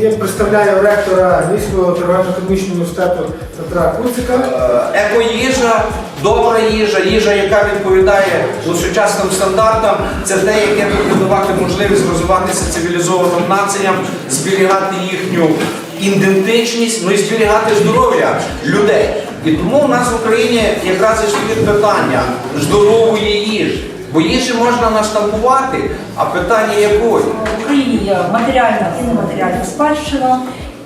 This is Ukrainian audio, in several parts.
Я представляю ректора Львівського торговельно-економічного університету Петра Куцика. Е, Екоїжа, добра їжа, їжа, яка відповідає сучасним стандартам, це те, яке буде давати можливість розвиватися цивілізованим націям, зберігати їхню ідентичність, ну і зберігати здоров'я людей. І тому у нас в Україні якраз і стоїть питання здорової їжі. Бо їжі можна наштампувати, а питання якої? В Україні є матеріальна і нематеріальна спадщина.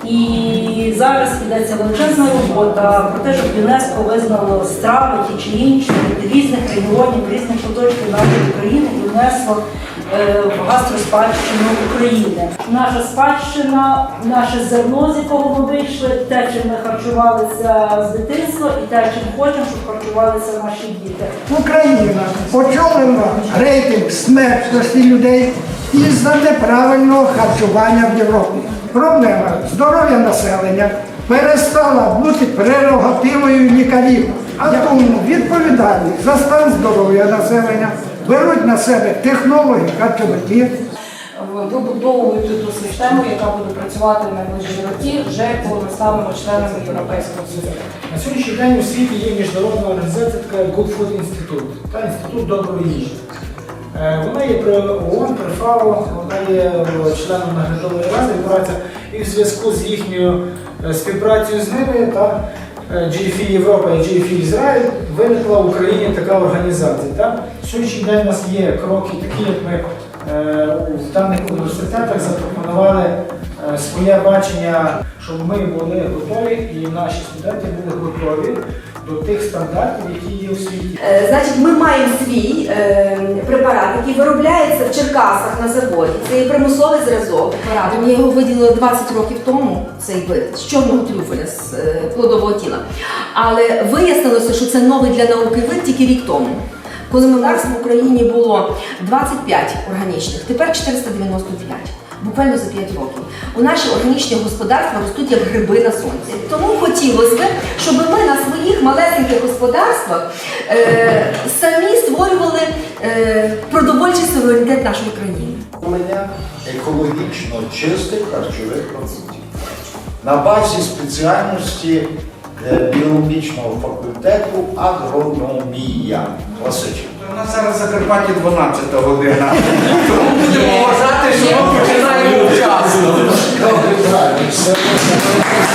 І зараз ведеться величезна робота про те, щоб ЮНЕСКО визнало страви ті чи інші від різних регіонів, різних куточків нашої України і внесло е, в гастроспадщину України. Наша спадщина, наше зерно, з якого ми вийшли, те, чим ми харчувалися з дитинства, і те, чим хочемо, щоб харчувалися наші діти. Україна очолила рейтинг смертності людей із-за неправильного харчування в Європі. Проблема здоров'я населення перестала бути прерогативою лікарів, а тому відповідальність за стан здоров'я населення беруть на себе технологи харчовики. вибудовувати ту систему, яка буде працювати в найближчі роки, вже коли ми станемо членами Європейського Союзу. На сьогоднішній день у світі є міжнародна організація, така Good Food Institute, та інститут доброї їжі. Вона є при ООН, при ФАО, вона є е, членом наглядової ради, праця, і в зв'язку з їхньою е, співпрацею з ними та е, GFE Європа і GFE Ізраїль виникла в Україні така організація. Та? Сьогоднішній день у нас є кроки, такі, як ми в даних університетах запропонували своє бачення, щоб ми були готові і наші студенти були готові до тих стандартів, які є у світі. Е, Значить, ми маємо свій е, препарат, який виробляється в Черкасах на заводі. Це є примусовий зразок препарату. Я його виділила 20 років тому, цей вид з чорного трюфеля з е, плодового тіла. Але вияснилося, що це новий для науки вид тільки рік тому. Коли господарств в Україні було 25 органічних, тепер 495. Буквально за 5 років. У наші органічні господарства ростуть як гриби на сонці. Тому хотілося б, щоб ми на своїх малесеньких господарствах е, самі створювали е, продовольчий суверенітет нашої країни. Вироблення екологічно чистих харчових продуктів на базі спеціальності е, біологічного факультету агрономія. Класична. У нас зараз в Закарпатті 12 година. Тому будемо Good God.